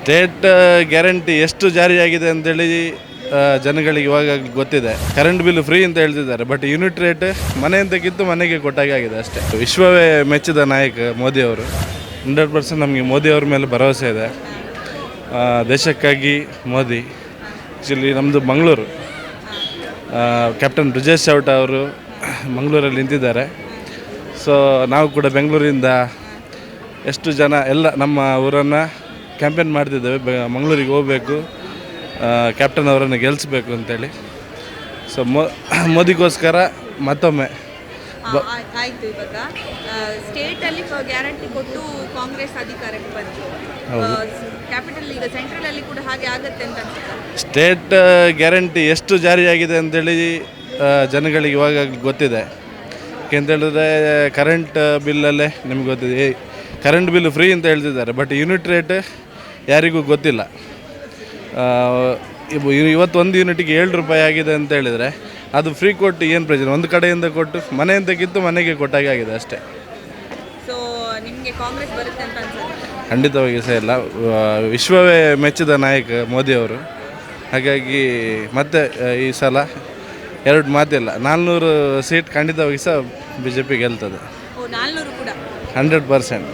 State guarantee ಎಷ್ಟು ಜಾರಿಯಾಗಿದೆ ಅಂತೇಳಿ ಜನಗಳಿಗೆ ಇವಾಗ ಗೊತ್ತಿದೆ. ಕರೆಂಟ್ ಬಿಲ್ ಫ್ರೀ ಅಂತ ಹೇಳ್ತಿದ್ದಾರೆ, ಬಟ್ ಯೂನಿಟ್ ರೇಟ್ ಮನೆಯಿಂದ ಕಿತ್ತು ಮನೆಗೆ ಕೊಟ್ಟಾಗೆ ಆಗಿದೆ ಅಷ್ಟೇ. ವಿಶ್ವವೇ ಮೆಚ್ಚಿದ ನಾಯಕ ಮೋದಿ ಅವರು. ಹಂಡ್ರೆಡ್ ಪರ್ಸೆಂಟ್ ನಮಗೆ ಮೋದಿ ಅವ್ರ ಮೇಲೆ ಭರವಸೆ ಇದೆ. ದೇಶಕ್ಕಾಗಿ ಮೋದಿ. ಆ್ಯಕ್ಚುಲಿ ನಮ್ಮದು ಮಂಗಳೂರು. ಕ್ಯಾಪ್ಟನ್ ಬ್ರಿಜೇಶ್ ಚೌಟ ಅವರು ಮಂಗಳೂರಲ್ಲಿ ನಿಂತಿದ್ದಾರೆ. ಸೊ, ನಾವು ಕೂಡ ಬೆಂಗಳೂರಿಂದ ಎಷ್ಟು ಜನ ಎಲ್ಲ ನಮ್ಮ ಊರನ್ನು ಕ್ಯಾಂಪೇನ್ ಮಾಡ್ತಿದ್ದೇವೆ. ಬೆ ಮಂಗಳೂರಿಗೆ ಹೋಗಬೇಕು. ಕ್ಯಾಪ್ಟನ್ ಅವರನ್ನು ಗೆಲ್ಲಿಸ್ಬೇಕು ಅಂತೇಳಿ. ಸೊ ಮೊ ಮೋದಿಗೋಸ್ಕರ ಮತ್ತೊಮ್ಮೆ ಆಯ್ತು ಇವಾಗ. ಸ್ಟೇಟ್ ಗ್ಯಾರಂಟಿ ಕೊಟ್ಟು ಕಾಂಗ್ರೆಸ್ ಅಧಿಕಾರಕ್ಕೆ ಬಂತು. ಕ್ಯಾಪಿಟಲ್ ಈಗ ಸೆಂಟ್ರಲ್ ಅಲ್ಲಿ ಕೂಡ ಹಾಗೆ ಆಗತ್ತೆ ಅಂತ ಅನ್ಸುತ್ತಾ. ಸ್ಟೇಟ್ ಗ್ಯಾರಂಟಿ ಎಷ್ಟು ಜಾರಿಯಾಗಿದೆ ಅಂತೇಳಿ ಆ, ಜನಗಳಿಗೆ ಇವಾಗ ಗೊತ್ತಿದೆ. ಯಾಕೆಂತ ಹೇಳಿದ್ರೆ ಕರೆಂಟ್ ಬಿಲ್ಲಲ್ಲೇ ನಿಮ್ಗೆ ಗೊತ್ತಿದೆ. ಕರೆಂಟ್ ಬಿಲ್ ಫ್ರೀ ಅಂತ ಹೇಳ್ತಿದ್ದಾರೆ ಬಟ್ ಯೂನಿಟ್ ರೇಟ್ ಯಾರಿಗೂ ಗೊತ್ತಿಲ್ಲ. ಇವತ್ತು ಒಂದು ಯೂನಿಟಿಗೆ ಏಳು ರೂಪಾಯಿ ಆಗಿದೆ ಅಂತ ಹೇಳಿದರೆ ಅದು ಫ್ರೀ ಕೊಟ್ಟು ಏನು ಪ್ರಯೋಜನ? ಒಂದು ಕಡೆಯಿಂದ ಕೊಟ್ಟು ಮನೆಯಿಂದ ಕಿತ್ತು ಮನೆಗೆ ಕೊಟ್ಟಾಗೆ ಆಗಿದೆ ಅಷ್ಟೇ. ಖಂಡಿತವಾಗಿ ಸಹ ಇಲ್ಲ ವಿಶ್ವವೇ ಮೆಚ್ಚಿದ ನಾಯಕ ಮೋದಿ ಅವರು ಹಾಗಾಗಿ ಮತ್ತೆ ಈ ಸಲ ಎರಡು ಮಾತಿಲ್ಲ ನಾಲ್ನೂರು ಸೀಟ್ ಖಂಡಿತವಾಗಿ ಸಹ ಬಿ ಜೆ ಪಿ ಗೆಲ್ತದೆ. ಓ ನಾಲ್ನೂರು ಕೂಡ. Hundred percent.